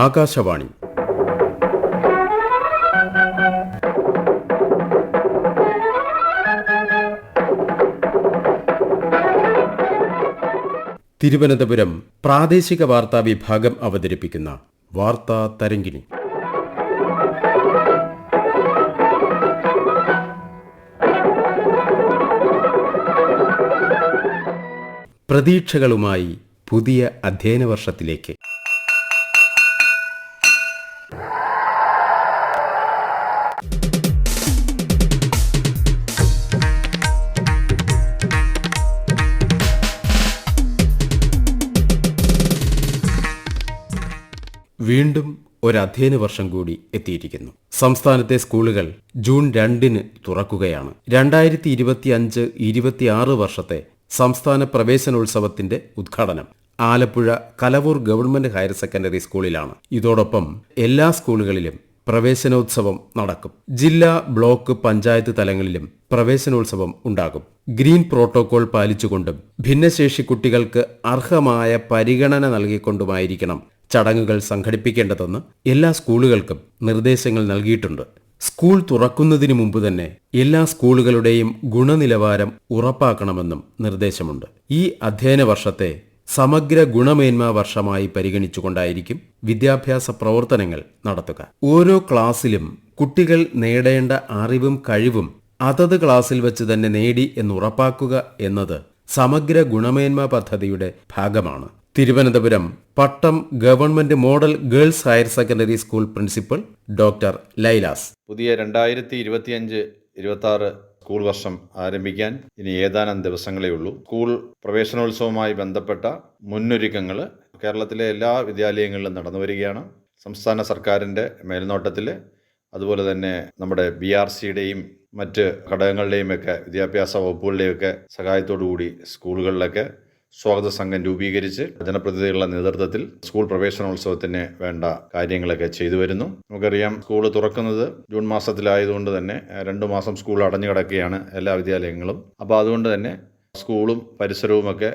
ആകാശവാണി. തിരുവനന്തപുരം പ്രാദേശിക വാർത്താ വിഭാഗം അവതരിപ്പിക്കുന്ന വാർത്താ തരങ്കിണി പ്രതീക്ഷകളുമായി പുതിയ അധ്യയന വർഷത്തിലേക്ക്. വീണ്ടും ഒരു അധ്യയന വർഷം കൂടി എത്തിയിരിക്കുന്നു. സംസ്ഥാനത്തെ സ്കൂളുകൾ ജൂൺ രണ്ടിന് തുറക്കുകയാണ്. രണ്ടായിരത്തി ഇരുപത്തി അഞ്ച് ഇരുപത്തിയാറ് വർഷത്തെ സംസ്ഥാന പ്രവേശനോത്സവത്തിന്റെ ഉദ്ഘാടനം Alappuzha Kalavoor government higher secondary സ്കൂളിലാണ്. ഇതോടൊപ്പം എല്ലാ സ്കൂളുകളിലും പ്രവേശനോത്സവം നടക്കും. ജില്ലാ ബ്ലോക്ക് പഞ്ചായത്ത് തലങ്ങളിലും പ്രവേശനോത്സവം ഉണ്ടാകും. ഗ്രീൻ പ്രോട്ടോകോൾ പാലിച്ചുകൊണ്ടും ഭിന്നശേഷി കുട്ടികൾക്ക് അർഹമായ പരിഗണന നൽകിക്കൊണ്ടുമായിരിക്കണം ചടങ്ങുകൾ സംഘടിപ്പിക്കേണ്ടതെന്ന് എല്ലാ സ്കൂളുകൾക്കും നിർദ്ദേശങ്ങൾ നൽകിയിട്ടുണ്ട്. സ്കൂൾ തുറക്കുന്നതിന് മുമ്പ് തന്നെ എല്ലാ സ്കൂളുകളുടെയും ഗുണനിലവാരം ഉറപ്പാക്കണമെന്നും നിർദ്ദേശമുണ്ട്. ഈ അധ്യയന വർഷത്തെ സമഗ്ര ഗുണമേന്മ വർഷമായി പരിഗണിച്ചുകൊണ്ടായിരിക്കും വിദ്യാഭ്യാസ പ്രവർത്തനങ്ങൾ നടത്തുക. ഓരോ ക്ലാസ്സിലും കുട്ടികൾ നേടേണ്ട അറിവും കഴിവും അതത് ക്ലാസ്സിൽ വെച്ച് തന്നെ നേടി എന്നുറപ്പാക്കുക എന്നത് സമഗ്ര ഗുണമേന്മ പദ്ധതിയുടെ ഭാഗമാണ്. Thiruvananthapuram Pattom government model girls higher secondary school principal doctor Lailas. പുതിയ രണ്ടായിരത്തി ഇരുപത്തിയഞ്ച് ഇരുപത്തി ആറ് സ്കൂൾ വർഷം ആരംഭിക്കാൻ ഇനി ഏതാനും ദിവസങ്ങളേ ഉള്ളൂ. സ്കൂൾ പ്രവേശനോത്സവവുമായി ബന്ധപ്പെട്ട മുന്നൊരുക്കങ്ങൾ കേരളത്തിലെ എല്ലാ വിദ്യാലയങ്ങളിലും നടന്നു വരികയാണ്. സംസ്ഥാന സർക്കാരിന്റെ മേൽനോട്ടത്തിൽ അതുപോലെ തന്നെ നമ്മുടെ ബി ആർ സിയുടെയും മറ്റ് ഘടകങ്ങളുടെയും ഒക്കെ വിദ്യാഭ്യാസ വകുപ്പുകളുടെയൊക്കെ സഹായത്തോടു കൂടി സ്കൂളുകളിലൊക്കെ സ്വാഗത സംഘം രൂപീകരിച്ച് ജനപ്രതിനിധികളുടെ നേതൃത്വത്തിൽ സ്കൂൾ പ്രവേശനോത്സവത്തിന് വേണ്ട കാര്യങ്ങളൊക്കെ ചെയ്തു വരുന്നു. നമുക്കറിയാം സ്കൂൾ തുറക്കുന്നത് ജൂൺ മാസത്തിലായതുകൊണ്ട് തന്നെ രണ്ടു മാസം സ്കൂൾ അടഞ്ഞു കിടക്കുകയാണ് എല്ലാ വിദ്യാലയങ്ങളും. അപ്പോൾ അതുകൊണ്ട് തന്നെ സ്കൂളും പരിസരവുമൊക്കെ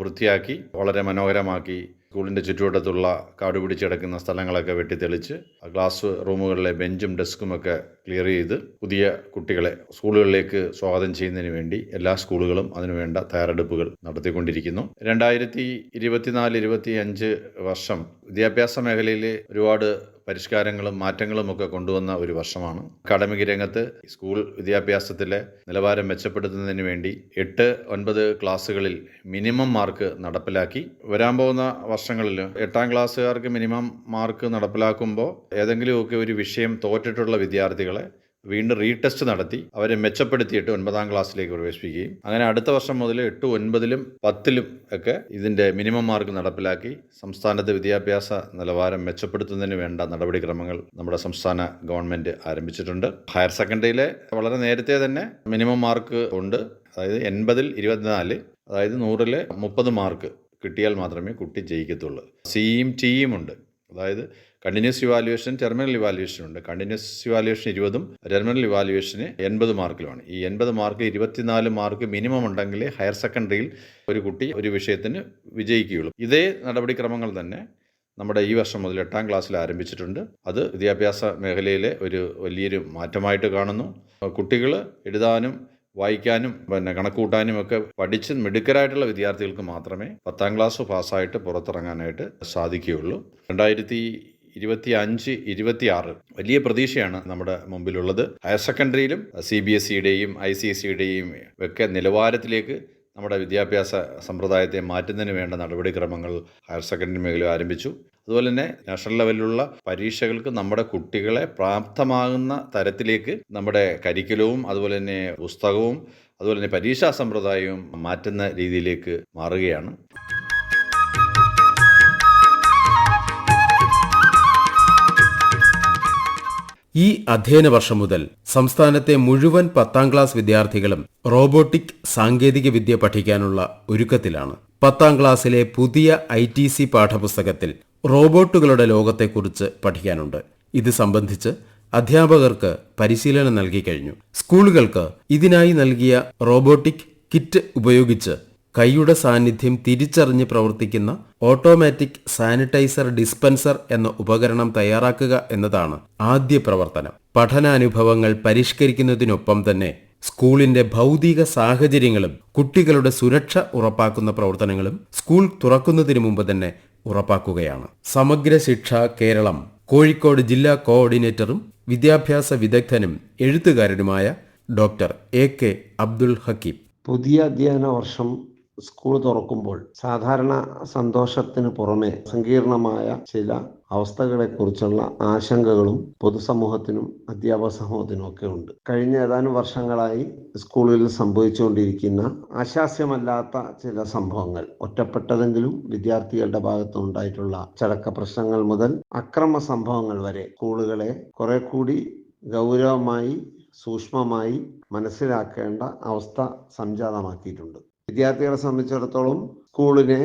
വൃത്തിയാക്കി വളരെ മനോഹരമാക്കി സ്കൂളിന്റെ ചുറ്റുവട്ടത്തുള്ള കാട് പിടിച്ച് കിടക്കുന്ന സ്ഥലങ്ങളൊക്കെ വെട്ടിത്തെളിച്ച് ക്ലാസ് റൂമുകളിലെ ബെഞ്ചും ഡെസ്കും ഒക്കെ ക്ലിയർ ചെയ്ത് പുതിയ കുട്ടികളെ സ്കൂളുകളിലേക്ക് സ്വാഗതം ചെയ്യുന്നതിന് വേണ്ടി എല്ലാ സ്കൂളുകളും അതിനുവേണ്ട തയ്യാറെടുപ്പുകൾ നടത്തിക്കൊണ്ടിരിക്കുന്നു. രണ്ടായിരത്തി ഇരുപത്തിനാല് ഇരുപത്തി അഞ്ച് വർഷം വിദ്യാഭ്യാസ മേഖലയിൽ ഒരുപാട് പരിഷ്കാരങ്ങളും മാറ്റങ്ങളും ഒക്കെ കൊണ്ടുവന്ന ഒരു വർഷമാണ്. അക്കാഡമിക് രംഗത്ത് സ്കൂൾ വിദ്യാഭ്യാസത്തിലെ നിലവാരം മെച്ചപ്പെടുത്തുന്നതിന് വേണ്ടി എട്ട് ഒൻപത് ക്ലാസ്സുകളിൽ മിനിമം മാർക്ക് നടപ്പിലാക്കി. വരാൻ പോകുന്ന വർഷങ്ങളിൽ എട്ടാം ക്ലാസ്സുകാർക്ക് മിനിമം മാർക്ക് നടപ്പിലാക്കുമ്പോൾ ഏതെങ്കിലുമൊക്കെ ഒരു വിഷയം തോറ്റിട്ടുള്ള വിദ്യാർത്ഥികളെ വീണ്ടും റീടെസ്റ്റ് നടത്തി. അവരെ മെച്ചപ്പെടുത്തിയിട്ട് ഒൻപതാം ക്ലാസ്സിലേക്ക് പ്രവേശിപ്പിക്കുകയും അങ്ങനെ അടുത്ത വർഷം മുതൽ എട്ട് ഒൻപതിലും പത്തിലും ഒക്കെ ഇതിന്റെ മിനിമം മാർക്ക് നടപ്പിലാക്കി. സംസ്ഥാനത്തെ വിദ്യാഭ്യാസ നിലവാരം മെച്ചപ്പെടുത്തുന്നതിന് വേണ്ട നടപടിക്രമങ്ങൾ നമ്മുടെ സംസ്ഥാന ഗവൺമെന്റ് ആരംഭിച്ചിട്ടുണ്ട്. ഹയർ സെക്കൻഡറിയിലെ വളരെ നേരത്തെ തന്നെ മിനിമം മാർക്ക് ഉണ്ട്. അതായത് എൺപതിൽ ഇരുപത്തിനാല് അതായത് നൂറിൽ മുപ്പത് മാർക്ക് കിട്ടിയാൽ മാത്രമേ കുട്ടി ജയിക്കത്തുള്ളൂ. സിയും ടിയും ഉണ്ട്. അതായത് കണ്ടിന്യൂസ് ഇവാലുവേഷൻ ടെർമിനൽ ഇവാലുവേഷൻ ഉണ്ട്. കണ്ടിന്യൂസ് ഇവാലുവേഷൻ ഇരുപതും ടെർമിനൽ ഇവാലുവേഷന് എൺപത് മാർക്കിലുമാണ് ഈ എൺപത് മാർക്ക് ഇരുപത്തിനാല് മാർക്ക് മിനിമം ഉണ്ടെങ്കിൽ ഹയർ സെക്കൻഡറിയിൽ ഒരു കുട്ടി ഒരു വിഷയത്തിന് വിജയിക്കുകയുള്ളൂ. ഇതേ നടപടിക്രമങ്ങൾ തന്നെ നമ്മുടെ ഈ വർഷം മുതൽ എട്ടാം ക്ലാസ്സിൽ ആരംഭിച്ചിട്ടുണ്ട്. അത് വിദ്യാഭ്യാസ മേഖലയിലെ ഒരു വലിയൊരു മാറ്റമായിട്ട് കാണുന്നു. കുട്ടികൾ എഴുതാനും വായിക്കാനും പിന്നെ കണക്കൂട്ടാനും ഒക്കെ പഠിച്ച് മിടുക്കരായിട്ടുള്ള വിദ്യാർത്ഥികൾക്ക് മാത്രമേ പത്താം ക്ലാസ് പാസ്സായിട്ട് പുറത്തിറങ്ങാനായിട്ട് സാധിക്കുകയുള്ളൂ. രണ്ടായിരത്തി ഇരുപത്തി അഞ്ച് ഇരുപത്തി ആറ് വലിയ പ്രതീക്ഷയാണ് നമ്മുടെ മുമ്പിലുള്ളത്. ഹയർ സെക്കൻഡറിയിലും സി ബി എസ് സിയുടെയും ഐ സി എസ് സിയുടെയും ഒക്കെ നിലവാരത്തിലേക്ക് നമ്മുടെ വിദ്യാഭ്യാസ സമ്പ്രദായത്തെ മാറ്റുന്നതിന് വേണ്ട നടപടിക്രമങ്ങൾ ഹയർ സെക്കൻഡറി മേഖല ആരംഭിച്ചു. അതുപോലെ തന്നെ നാഷണൽ ലെവലിലുള്ള പരീക്ഷകൾക്ക് നമ്മുടെ കുട്ടികളെ പ്രാപ്തമാകുന്ന തരത്തിലേക്ക് നമ്മുടെ കരിക്കുലവും അതുപോലെ തന്നെ പുസ്തകവും അതുപോലെ തന്നെ പരീക്ഷാ സമ്പ്രദായവും മാറ്റുന്ന രീതിയിലേക്ക് മാറുകയാണ്. ഈ അധ്യയന വർഷം മുതൽ സംസ്ഥാനത്തെ മുഴുവൻ പത്താം ക്ലാസ് വിദ്യാർത്ഥികളും റോബോട്ടിക് സാങ്കേതിക വിദ്യ പഠിക്കാനുള്ള ഒരുക്കത്തിലാണ്. പത്താം ക്ലാസ്സിലെ പുതിയ ഐ ടി സി പാഠപുസ്തകത്തിൽ റോബോട്ടുകളുടെ ലോകത്തെക്കുറിച്ച് പഠിക്കാനുണ്ട്. ഇത് സംബന്ധിച്ച് അധ്യാപകർക്ക് പരിശീലനം നൽകി കഴിഞ്ഞു. സ്കൂളുകൾക്ക് ഇതിനായി നൽകിയ റോബോട്ടിക് കിറ്റ് ഉപയോഗിച്ച് കൈയുടെ സാന്നിധ്യം തിരിച്ചറിഞ്ഞ് പ്രവർത്തിക്കുന്ന ഓട്ടോമാറ്റിക് സാനിറ്റൈസർ ഡിസ്പെൻസർ എന്ന ഉപകരണം തയ്യാറാക്കുക എന്നതാണ് ആദ്യ പ്രവർത്തനം. പഠനാനുഭവങ്ങൾ പരിഷ്കരിക്കുന്നതിനൊപ്പം തന്നെ സ്കൂളിന്റെ ഭൗതിക സാഹചര്യങ്ങളും കുട്ടികളുടെ സുരക്ഷ ഉറപ്പാക്കുന്ന പ്രവർത്തനങ്ങളും സ്കൂൾ തുറക്കുന്നതിന് മുമ്പ് തന്നെ ഉറപ്പാക്കുകയാണ്. സമഗ്ര ശിക്ഷ കേരളം കോഴിക്കോട് ജില്ലാ കോർഡിനേറ്ററും വിദ്യാഭ്യാസ വിദഗ്ധനും എഴുത്തുകാരനുമായ doctor A K Abdul Hakeem. പുതിയ അധ്യയന വർഷം സ്കൂൾ തുറക്കുമ്പോൾ സാധാരണ സന്തോഷത്തിന് പുറമെ സങ്കീർണമായ ചില അവസ്ഥകളെക്കുറിച്ചുള്ള ആശങ്കകളും പൊതുസമൂഹത്തിനും അധ്യാപക സമൂഹത്തിനും ഒക്കെ ഉണ്ട്. കഴിഞ്ഞ ഏതാനും വർഷങ്ങളായി സ്കൂളിൽ സംഭവിച്ചുകൊണ്ടിരിക്കുന്ന ആശാസ്യമല്ലാത്ത ചില സംഭവങ്ങൾ ഒറ്റപ്പെട്ടതെങ്കിലും വിദ്യാർത്ഥികളുടെ ഭാഗത്ത് ഉണ്ടായിട്ടുള്ള ചടക്ക പ്രശ്നങ്ങൾ മുതൽ അക്രമ സംഭവങ്ങൾ വരെ സ്കൂളുകളെ കുറെ കൂടി ഗൗരവമായി സൂക്ഷ്മമായി മനസ്സിലാക്കേണ്ട അവസ്ഥ സംജാതമാക്കിയിട്ടുണ്ട്. വിദ്യാർത്ഥികളെ സംബന്ധിച്ചിടത്തോളം സ്കൂളിനെ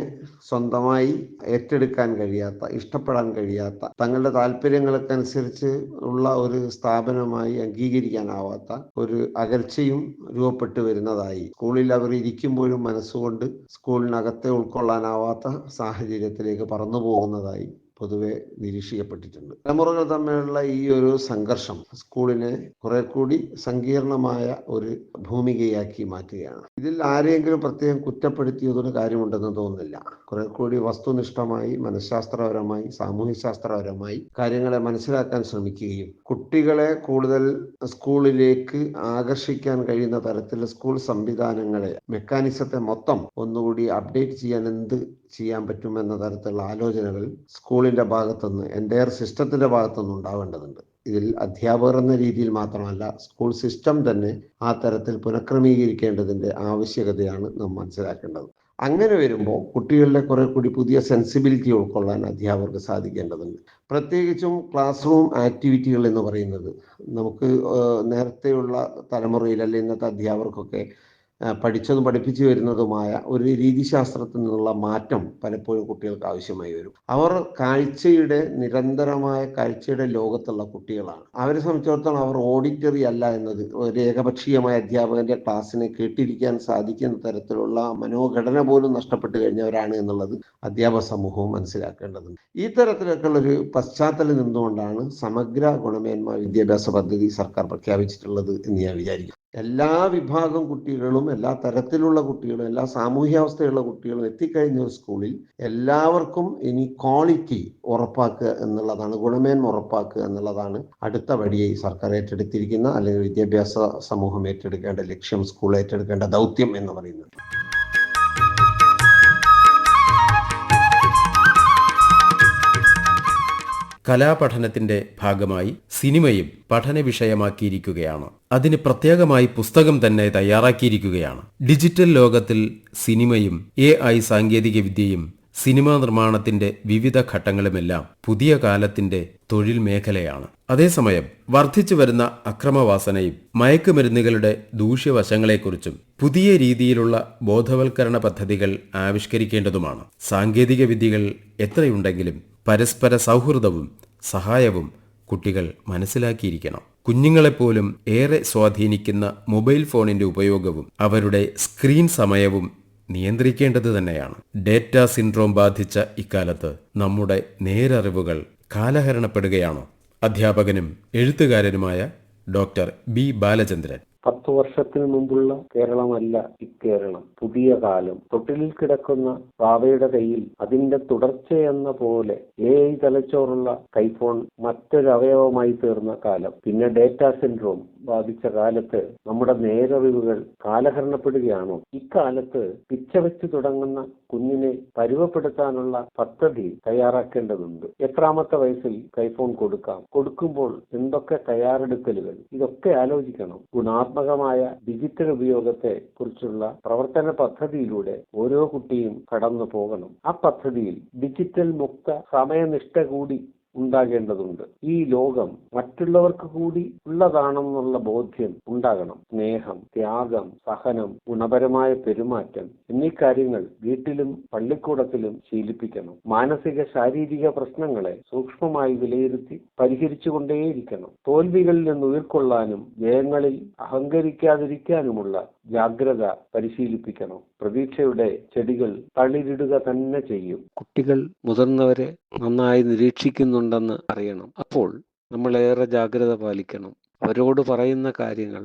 സ്വന്തമായി ഏറ്റെടുക്കാൻ കഴിയാത്ത ഇഷ്ടപ്പെടാൻ കഴിയാത്ത തങ്ങളുടെ താല്പര്യങ്ങൾക്കനുസരിച്ച് ഉള്ള ഒരു സ്ഥാപനമായി അംഗീകരിക്കാനാവാത്ത ഒരു അകൽച്ചയും രൂപപ്പെട്ടു വരുന്നതായി. സ്കൂളിൽ അവർ ഇരിക്കുമ്പോഴും മനസ്സുകൊണ്ട് സ്കൂളിനകത്തെ ഉൾക്കൊള്ളാനാവാത്ത സാഹചര്യത്തിലേക്ക് പറന്നു പോകുന്നതായി. പൊതുവെ നിരീക്ഷിക്കപ്പെട്ടിട്ടുണ്ട്. തലമുറകൾ തമ്മിലുള്ള ഈ ഒരു സംഘർഷം സ്കൂളിനെ കുറെ കൂടി സങ്കീർണമായ ഒരു ഭൂമികയാക്കി മാറ്റുകയാണ്. ഇതിൽ ആരെയെങ്കിലും പ്രത്യേകം കുറ്റപ്പെടുത്തിയതൊരു കാര്യമുണ്ടെന്ന് തോന്നുന്നില്ല. കുറെ കൂടി വസ്തുനിഷ്ഠമായി മനഃശാസ്ത്രപരമായി സാമൂഹ്യശാസ്ത്രപരമായി കാര്യങ്ങളെ മനസ്സിലാക്കാൻ ശ്രമിക്കുകയും കുട്ടികളെ കൂടുതൽ സ്കൂളിലേക്ക് ആകർഷിക്കാൻ കഴിയുന്ന തരത്തിൽ സ്കൂൾ സംവിധാനങ്ങളെ മെക്കാനിസത്തെ മൊത്തം ഒന്നുകൂടി അപ്ഡേറ്റ് ചെയ്യാൻ എന്ത് ചെയ്യാൻ പറ്റുമെന്ന തരത്തിലുള്ള ആലോചനകൾ സ്കൂളിന്റെ ഭാഗത്തുനിന്ന് എന്റെ സിസ്റ്റത്തിന്റെ ഭാഗത്തുനിന്ന് ഉണ്ടാവേണ്ടതുണ്ട്. ഇതിൽ അധ്യാപകർ എന്ന രീതിയിൽ മാത്രമല്ല സ്കൂൾ സിസ്റ്റം തന്നെ ആ തരത്തിൽ പുനഃക്രമീകരിക്കേണ്ടതിന്റെ ആവശ്യകതയാണ് നാം മനസ്സിലാക്കേണ്ടത്. അങ്ങനെ വരുമ്പോൾ കുട്ടികളിലെ കുറെ കൂടി പുതിയ സെൻസിബിലിറ്റി ഉൾക്കൊള്ളാൻ അധ്യാപകർക്ക് സാധിക്കേണ്ടതുണ്ട്. പ്രത്യേകിച്ചും ക്ലാസ് റൂം ആക്ടിവിറ്റികൾ എന്ന് പറയുന്നത് നമുക്ക് നേരത്തെയുള്ള തലമുറയിൽ അല്ലെങ്കിൽ ഇന്നത്തെ അധ്യാപകർക്കൊക്കെ പഠിച്ചതും പഠിപ്പിച്ചു വരുന്നതുമായ ഒരു രീതിശാസ്ത്രത്തിൽ നിന്നുള്ള മാറ്റം പലപ്പോഴും കുട്ടികൾക്ക് ആവശ്യമായി വരും. അവർ കാഴ്ചയുടെ നിരന്തരമായ കാഴ്ചയുടെ ലോകത്തുള്ള കുട്ടികളാണ്. അവരെ സംബന്ധിച്ചിടത്തോളം അവർ ഓഡിറ്ററി അല്ല എന്നത് ഒരു ഏകപക്ഷീയമായ അധ്യാപകന്റെ ക്ലാസ്സിനെ കേട്ടിരിക്കാൻ സാധിക്കുന്ന തരത്തിലുള്ള മനോഘടന പോലും നഷ്ടപ്പെട്ടു കഴിഞ്ഞവരാണ് എന്നുള്ളത് അധ്യാപക സമൂഹവും മനസ്സിലാക്കേണ്ടതുണ്ട്. ഈ തരത്തിലൊക്കെയുള്ള ഒരു പശ്ചാത്തലം നിന്നുകൊണ്ടാണ് സമഗ്ര ഗുണമേന്മ വിദ്യാഭ്യാസ പദ്ധതി സർക്കാർ പ്രഖ്യാപിച്ചിട്ടുള്ളത് എന്ന് ഞാൻ വിചാരിക്കുന്നു. എല്ലാ വിഭാഗം കുട്ടികളും എല്ലാ തരത്തിലുള്ള കുട്ടികളും എല്ലാ സാമൂഹ്യാവസ്ഥയുള്ള കുട്ടികളും എത്തിക്കഴിഞ്ഞ ഒരു സ്കൂളിൽ എല്ലാവർക്കും ഇനി ക്വാളിറ്റി ഉറപ്പാക്കുക എന്നുള്ളതാണ് ഗുണമേന്മ ഉറപ്പാക്കുക എന്നുള്ളതാണ് അടുത്ത വഴിയെ സർക്കാർ ഏറ്റെടുത്തിരിക്കുന്ന അല്ലെങ്കിൽ വിദ്യാഭ്യാസ സമൂഹം ഏറ്റെടുക്കേണ്ട ലക്ഷ്യം സ്കൂൾ ഏറ്റെടുക്കേണ്ട ദൗത്യം എന്ന് പറയുന്നത്. കലാപഠനത്തിന്റെ ഭാഗമായി സിനിമയും പഠന വിഷയമാക്കിയിരിക്കുകയാണ് അതിന് പ്രത്യേകമായി പുസ്തകം തന്നെ തയ്യാറാക്കിയിരിക്കുകയാണ്. ഡിജിറ്റൽ ലോകത്തിൽ സിനിമയും എ ഐ സാങ്കേതികവിദ്യയും സിനിമാ നിർമ്മാണത്തിന്റെ വിവിധ ഘട്ടങ്ങളുമെല്ലാം പുതിയ കാലത്തിന്റെ തൊഴിൽ മേഖലയാണ്. അതേസമയം വർദ്ധിച്ചു വരുന്ന അക്രമവാസനയും മയക്കുമരുന്നുകളുടെ ദൂഷ്യവശങ്ങളെക്കുറിച്ചും പുതിയ രീതിയിലുള്ള ബോധവൽക്കരണ പദ്ധതികൾ ആവിഷ്കരിക്കേണ്ടതുമാണ്. സാങ്കേതിക വിദ്യകൾ എത്രയുണ്ടെങ്കിലും പരസ്പര സൗഹൃദവും സഹായവും കുട്ടികൾ മനസ്സിലാക്കിയിരിക്കണം. കുഞ്ഞുങ്ങളെപ്പോലും ഏറെ സ്വാധീനിക്കുന്ന മൊബൈൽ ഫോണിന്റെ ഉപയോഗവും അവരുടെ സ്ക്രീൻ സമയവും നിയന്ത്രിക്കേണ്ടത് തന്നെയാണ്. ഡേറ്റ സിൻഡ്രോം ബാധിച്ച ഇക്കാലത്ത് നമ്മുടെ നേരറിവുകൾ കാലഹരണപ്പെടുകയാണോ? അധ്യാപകനും എഴുത്തുകാരനുമായ ഡോക്ടർ ബി ബാലചന്ദ്രൻ പത്തു വർഷത്തിന് മുമ്പുള്ള കേരളമല്ല ഇക്കേരളം. പുതിയ കാലം. തൊട്ടിലിൽ കിടക്കുന്ന പാവയുടെ കയ്യിൽ അതിന്റെ തുടർച്ചയെന്ന പോലെ എ ഐ തലച്ചോറുള്ള കൈഫോൺ മറ്റൊരവയവമായി തീർന്ന കാലം. പിന്നെ ഡേറ്റ സിൻഡ്രോം ബാധിച്ച കാലത്ത് നമ്മുടെ നേരറിവുകൾ കാലഹരണപ്പെടുകയാണോ? ഇക്കാലത്ത് പിച്ച വെച്ച് തുടങ്ങുന്ന കുഞ്ഞിനെ പരുവപ്പെടുത്താനുള്ള പദ്ധതി തയ്യാറാക്കേണ്ടതുണ്ട്. എത്രാമത്തെ വയസ്സിൽ കൈഫോൺ കൊടുക്കാം? കൊടുക്കുമ്പോൾ എന്തൊക്കെ തയ്യാറെടുക്കലുകൾ? ഇതൊക്കെ ആലോചിക്കണം. ഗുണാത്മകമായ ഡിജിറ്റൽ ഉപയോഗത്തെ കുറിച്ചുള്ള പ്രവർത്തന പദ്ധതിയിലൂടെ ഓരോ കുട്ടിയും കടന്നു പോകണം ആ പദ്ധതിയിൽ ഡിജിറ്റൽ മുക്ത സമയനിഷ്ഠ കൂടി ഉണ്ടാകേണ്ടതുണ്ട്. ഈ ലോകം മറ്റുള്ളവർക്ക് കൂടി ഉള്ളതാണെന്നുള്ള ബോധ്യം ഉണ്ടാകണം. സ്നേഹം ത്യാഗം സഹനം ഗുണപരമായ പെരുമാറ്റം എന്നീ കാര്യങ്ങൾ വീട്ടിലും പള്ളിക്കൂടത്തിലും ശീലിപ്പിക്കണം. മാനസിക ശാരീരിക പ്രശ്നങ്ങളെ സൂക്ഷ്മമായി വിലയിരുത്തി പരിഹരിച്ചുകൊണ്ടേയിരിക്കണം. തോൽവികളിൽ നിന്ന് ഉയർക്കൊള്ളാനും ജയങ്ങളിൽ അഹങ്കരിക്കാതിരിക്കാനുമുള്ള ജാഗ്രത പരിശീലിപ്പിക്കണം. പ്രതീക്ഷയുടെ ചെടികൾ തളിരിടുക തന്നെ ചെയ്യും. കുട്ടികൾ മുതിർന്നവരെ നന്നായി നിരീക്ഷിക്കുന്നുണ്ടെന്ന് അറിയണം. അപ്പോൾ നമ്മൾ ഏറെ ജാഗ്രത പാലിക്കണം. അവരോട് പറയുന്ന കാര്യങ്ങൾ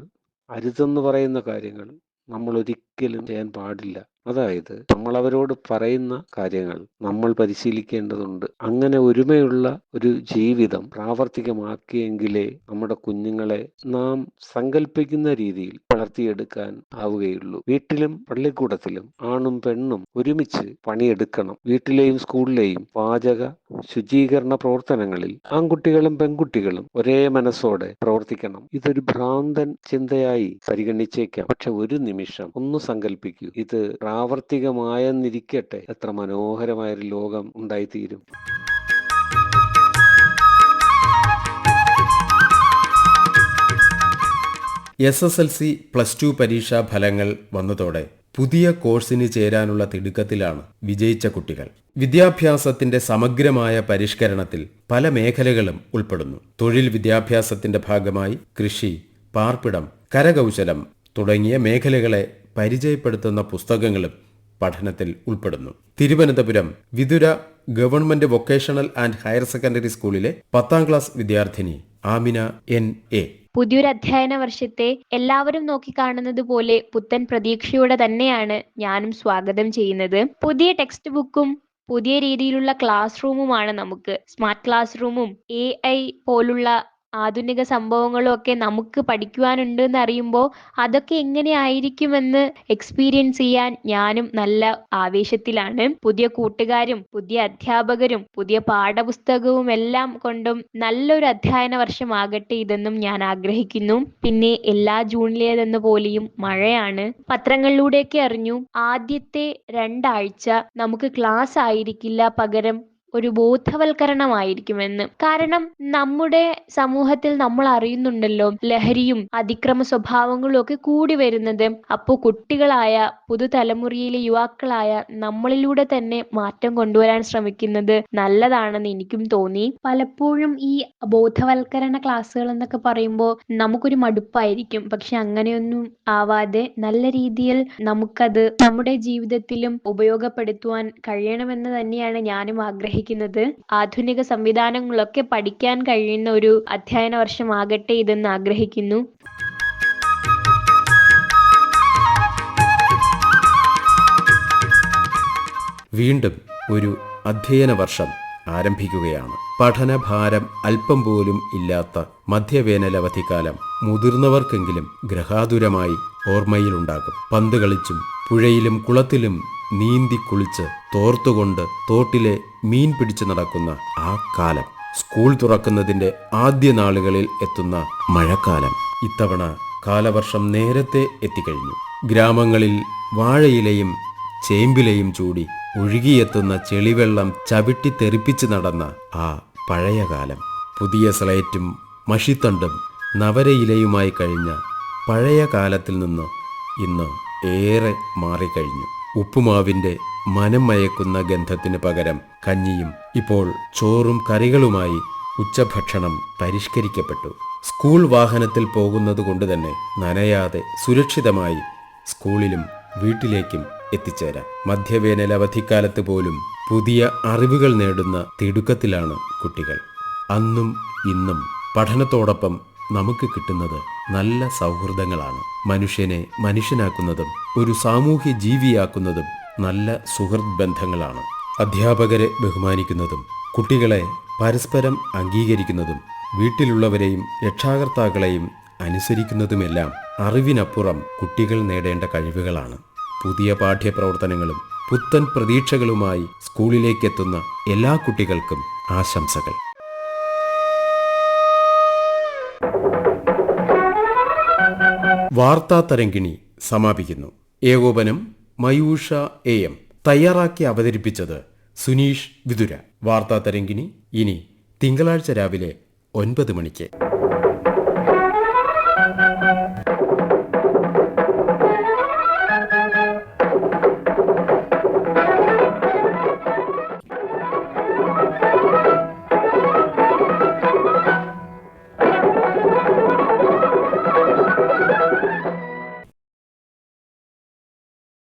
അരുതെന്ന് പറയുന്ന കാര്യങ്ങൾ നമ്മൾ ഒരിക്കലും ചെയ്യാൻ പാടില്ല. അതായത് നമ്മൾ അവരോട് പറയുന്ന കാര്യങ്ങൾ നമ്മൾ പരിശീലിക്കേണ്ടതുണ്ട്. അങ്ങനെ ഒരുമയുള്ള ഒരു ജീവിതം പ്രാവർത്തികമാക്കിയെങ്കിലേ നമ്മുടെ കുഞ്ഞുങ്ങളെ നാം സങ്കല്പിക്കുന്ന രീതിയിൽ വളർത്തിയെടുക്കാൻ ആവുകയുള്ളൂ. വീട്ടിലും പള്ളിക്കൂടത്തിലും ആണും പെണ്ണും ഒരുമിച്ച് പണിയെടുക്കണം. വീട്ടിലെയും സ്കൂളിലെയും പാചക ശുചീകരണ പ്രവർത്തനങ്ങളിൽ ആൺകുട്ടികളും പെൺകുട്ടികളും ഒരേ മനസ്സോടെ പ്രവർത്തിക്കണം. ഇതൊരു ഭ്രാന്തൻ ചിന്തയായി പരിഗണിച്ചേക്കാം. പക്ഷെ ഒരു നിമിഷം ഒന്ന് സങ്കല്പിക്കൂ ഇത് പ്രാവർത്തികമായെന്നിരിക്കട്ടെ. എത്ര മനോഹരമായൊരു ലോകം ഉണ്ടായിത്തീരും. S S L C plus two പരീക്ഷാ ഫലങ്ങൾ വന്നതോടെ പുതിയ കോഴ്സിന് ചേരാനുള്ള തിടുക്കത്തിലാണ് വിജയിച്ച കുട്ടികൾ. വിദ്യാഭ്യാസത്തിന്റെ സമഗ്രമായ പരിഷ്കരണത്തിൽ പല മേഖലകളും ഉൾപ്പെടുന്നു. തൊഴിൽ വിദ്യാഭ്യാസത്തിന്റെ ഭാഗമായി കൃഷി പാർപ്പിടം കരകൗശലം തുടങ്ങിയ മേഖലകളെ പരിചയപ്പെടുത്തുന്ന പുസ്തകങ്ങളും പഠനത്തിൽ ഉൾപ്പെടുന്നു. Thiruvananthapuram Vithura government vocational and higher secondary സ്കൂളിലെ പത്താം ക്ലാസ് വിദ്യാർത്ഥിനി ആമിന എൻ എ. പുതിയൊരു അധ്യയന വർഷത്തെ എല്ലാവരും നോക്കിക്കാണുന്നത് പോലെ പുത്തൻ പ്രതീക്ഷയോടെ തന്നെയാണ് ഞാനും സ്വാഗതം ചെയ്യുന്നത്. പുതിയ ടെക്സ്റ്റ് ബുക്കും പുതിയ രീതിയിലുള്ള ക്ലാസ് റൂമുമാണ് നമുക്ക്. സ്മാർട്ട് ക്ലാസ് റൂമും എ ഐ പോലുള്ള ആധുനിക സംഭവങ്ങളും ഒക്കെ നമുക്ക് പഠിക്കുവാനുണ്ട് എന്ന് അറിയുമ്പോൾ അതൊക്കെ എങ്ങനെ എങ്ങനെയായിരിക്കുമെന്ന് എക്സ്പീരിയൻസ് ചെയ്യാൻ ഞാനും നല്ല ആവേശത്തിലാണ്. പുതിയ കൂട്ടുകാരും പുതിയ അധ്യാപകരും പുതിയ പാഠപുസ്തകവും എല്ലാം കൊണ്ടും നല്ലൊരു അധ്യയന വർഷമാകട്ടെ ഇതെന്നും ഞാൻ ആഗ്രഹിക്കുന്നു. പിന്നെ എല്ലാ ജൂണിലേതെന്ന പോലെയും മഴയാണ്. പത്രങ്ങളിലൂടെയൊക്കെ അറിഞ്ഞു. ആദ്യത്തെ രണ്ടാഴ്ച നമുക്ക് ക്ലാസ് ആയിരിക്കില്ല പകരം ഒരു ബോധവൽക്കരണമായിരിക്കുമെന്ന്. കാരണം നമ്മുടെ സമൂഹത്തിൽ നമ്മൾ അറിയുന്നുണ്ടല്ലോ ലഹരിയും അതിക്രമ സ്വഭാവങ്ങളും ഒക്കെ കൂടി വരുന്നത്. അപ്പോൾ കുട്ടികളായ പുതുതലമുറയിലെ യുവാക്കളായ നമ്മളിലൂടെ തന്നെ മാറ്റം കൊണ്ടുവരാൻ ശ്രമിക്കുന്നത് നല്ലതാണെന്ന് എനിക്കും തോന്നി. പലപ്പോഴും ഈ ബോധവൽക്കരണ ക്ലാസ്സുകൾ എന്നൊക്കെ പറയുമ്പോൾ നമുക്കൊരു മടുപ്പായിരിക്കും. പക്ഷെ അങ്ങനെയൊന്നും ആവാതെ നല്ല രീതിയിൽ നമുക്കത് നമ്മുടെ ജീവിതത്തിലും ഉപയോഗപ്പെടുത്തുവാൻ കഴിയണമെന്ന് തന്നെയാണ് ഞാനും ആഗ്രഹിക്കുന്നത്. ആധുനിക സംവിധാനങ്ങളൊക്കെ പഠിക്കാൻ കഴിയുന്ന ഒരു അധ്യയന വർഷമാകട്ടെ ഇതെന്ന് ആഗ്രഹിക്കുന്നു. വീണ്ടും ഒരു അധ്യയന വർഷം ആരംഭിക്കുകയാണ്. പഠനഭാരം അല്പം പോലും ഇല്ലാത്ത മധ്യവേനലവധിക്കാലം മുതിർന്നവർക്കെങ്കിലും ഗ്രഹാതുരമായി ഓർമ്മയിലുണ്ടാകും. പന്ത് കളിച്ചും പുഴയിലും കുളത്തിലും നീന്തി കുളിച്ച് തോർത്തുകൊണ്ട് തോട്ടിലെ മീൻ പിടിച്ചു നടക്കുന്ന ആ കാലം സ്കൂൾ തുറക്കുന്നതിന്റെ ആദ്യ നാളുകളിൽ എത്തുന്ന മഴക്കാലം. ഇത്തവണ കാലവർഷം നേരത്തെ എത്തിക്കഴിഞ്ഞു. ഗ്രാമങ്ങളിൽ വാഴയിലയും ചേമ്പിലയും ചൂടി ഒഴുകിയെത്തുന്ന ചെളിവെള്ളം ചവിട്ടി തെറിപ്പിച്ച് നടന്ന ആ പഴയ കാലം. പുതിയ സ്ലൈറ്റും മഷിത്തണ്ടും നവരയിലയുമായി കഴിഞ്ഞ പഴയ കാലത്തിൽ നിന്ന് ഇന്ന് ഏറെ മാറിക്കഴിഞ്ഞു. ഉപ്പുമാവിന്റെ മനം മയക്കുന്ന ഗന്ധത്തിന് പകരം കഞ്ഞിയും ഇപ്പോൾ ചോറും കറികളുമായി ഉച്ചഭക്ഷണം പരിഷ്കരിക്കപ്പെട്ടു. സ്കൂൾ വാഹനത്തിൽ പോകുന്നത് കൊണ്ട് തന്നെ നനയാതെ സുരക്ഷിതമായി സ്കൂളിലും വീട്ടിലേക്കും എത്തിച്ചേരാം. മധ്യവേനൽ അവധിക്കാലത്ത് പോലും പുതിയ അറിവുകൾ നേടുന്ന തിടുക്കത്തിലാണ് കുട്ടികൾ. അന്നും ഇന്നും പഠനത്തോടൊപ്പം നമുക്ക് കിട്ടുന്നത് നല്ല സൗഹൃദങ്ങളാണ്. മനുഷ്യനെ മനുഷ്യനാക്കുന്നതും ഒരു സാമൂഹ്യ ജീവിയാക്കുന്നതും നല്ല സുഹൃദ് ബന്ധങ്ങളാണ്. അധ്യാപകരെ ബഹുമാനിക്കുന്നതും കുട്ടികളെ പരസ്പരം അംഗീകരിക്കുന്നതും വീട്ടിലുള്ളവരെയും രക്ഷാകർത്താക്കളെയും അനുസരിക്കുന്നതുമെല്ലാം അറിവിനപ്പുറം കുട്ടികൾ നേടേണ്ട കഴിവുകളാണ്. പുതിയ പാഠ്യപ്രവർത്തനങ്ങളും പുത്തൻ പ്രതീക്ഷകളുമായി സ്കൂളിലേക്കെത്തുന്ന എല്ലാ കുട്ടികൾക്കും ആശംസകൾ. വാർത്താ തരങ്കിണി സമാപിക്കുന്നു. ഏകോപനം മയൂഷ എ എം. തയ്യാറാക്കി അവതരിപ്പിച്ചത് സുനീഷ് വിതുര. വാർത്താ തരങ്കിണി ഇനി തിങ്കളാഴ്ച രാവിലെ ഒൻപത് മണിക്ക്.